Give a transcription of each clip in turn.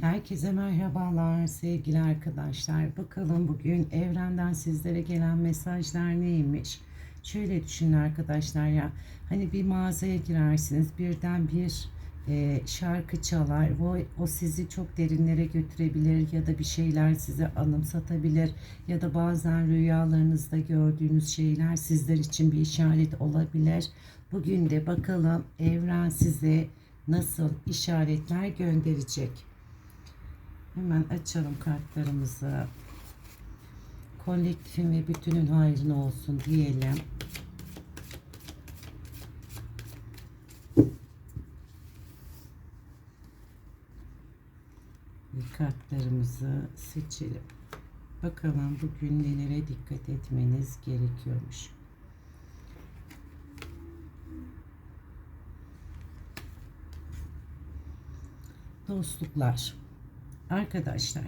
Herkese merhabalar sevgili arkadaşlar. Bakalım bugün evrenden sizlere gelen mesajlar neymiş? Şöyle düşünün arkadaşlar ya. Hani bir mağazaya girersiniz birden bir e, şarkı çalar. O, o sizi çok derinlere götürebilir ya da bir şeyler size anımsatabilir. Ya da bazen rüyalarınızda gördüğünüz şeyler sizler için bir işaret olabilir. Bugün de bakalım evren size nasıl işaretler gönderecek. Hemen açalım kartlarımızı. Kolektifin ve bütünün hayrına olsun diyelim. Kartlarımızı seçelim. Bakalım bugün nelere dikkat etmeniz gerekiyormuş. Dostluklar. Arkadaşlar,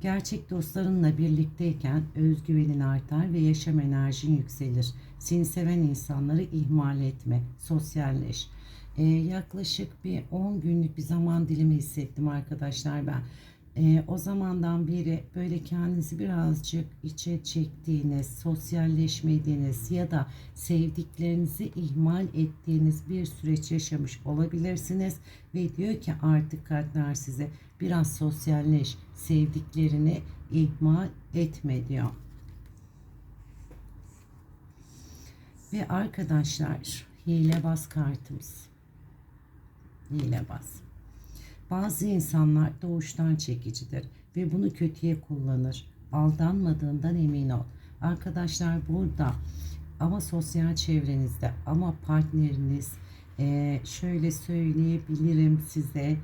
gerçek dostlarınla birlikteyken özgüvenin artar ve yaşam enerjin yükselir. Seni seven insanları ihmal etme, sosyalleş. Ee, yaklaşık bir 10 günlük bir zaman dilimi hissettim arkadaşlar ben. Ee, o zamandan beri böyle kendinizi birazcık içe çektiğiniz, sosyalleşmediğiniz ya da sevdiklerinizi ihmal ettiğiniz bir süreç yaşamış olabilirsiniz. Ve diyor ki artık kartlar size biraz sosyalleş, sevdiklerini ihmal etme diyor. Ve arkadaşlar hilebaz kartımız. Hilebaz. Bazı insanlar doğuştan çekicidir ve bunu kötüye kullanır. Aldanmadığından emin ol. Arkadaşlar burada ama sosyal çevrenizde ama partneriniz e, şöyle söyleyebilirim size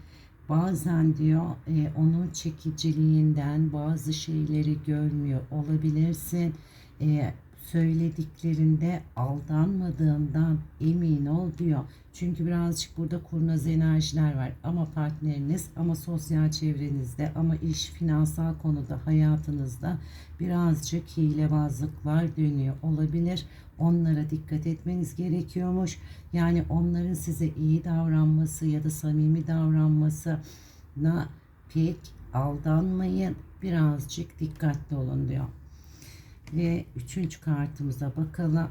bazen diyor e, onun çekiciliğinden bazı şeyleri görmüyor olabilirsin. E, söylediklerinde aldanmadığından emin ol diyor. Çünkü birazcık burada kurnaz enerjiler var. Ama partneriniz ama sosyal çevrenizde ama iş finansal konuda hayatınızda birazcık hilebazlıklar dönüyor olabilir. Onlara dikkat etmeniz gerekiyormuş. Yani onların size iyi davranması ya da samimi davranmasına pek aldanmayın. Birazcık dikkatli olun diyor. Ve üçüncü kartımıza bakalım.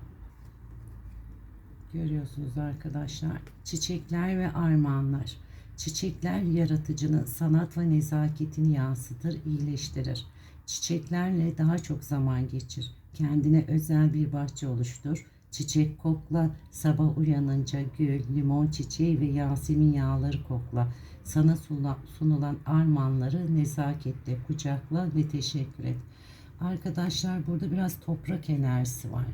Görüyorsunuz arkadaşlar. Çiçekler ve armağanlar. Çiçekler yaratıcının sanat ve nezaketini yansıtır, iyileştirir. Çiçeklerle daha çok zaman geçir. Kendine özel bir bahçe oluştur. Çiçek kokla, sabah uyanınca gül, limon çiçeği ve yasemin yağları kokla. Sana sunulan armağanları nezaketle kucakla ve teşekkür et. Arkadaşlar burada biraz toprak enerjisi var.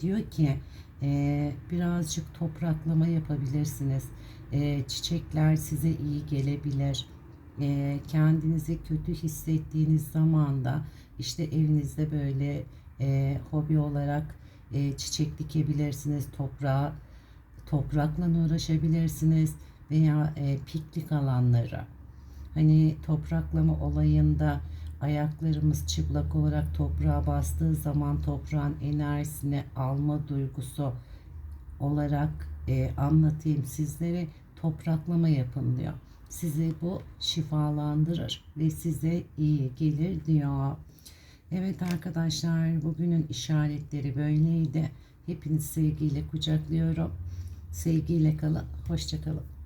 Diyor ki e, birazcık topraklama yapabilirsiniz. E, çiçekler size iyi gelebilir. E, kendinizi kötü hissettiğiniz zaman da işte evinizde böyle e, hobi olarak e, çiçek dikebilirsiniz. Toprağa toprakla uğraşabilirsiniz veya e, piknik alanları. Hani topraklama olayında ayaklarımız çıplak olarak toprağa bastığı zaman toprağın enerjisini alma duygusu olarak e, anlatayım sizlere topraklama yapın diyor. Sizi bu şifalandırır ve size iyi gelir diyor. Evet arkadaşlar bugünün işaretleri böyleydi. Hepinizi sevgiyle kucaklıyorum. Sevgiyle kalın. Hoşçakalın.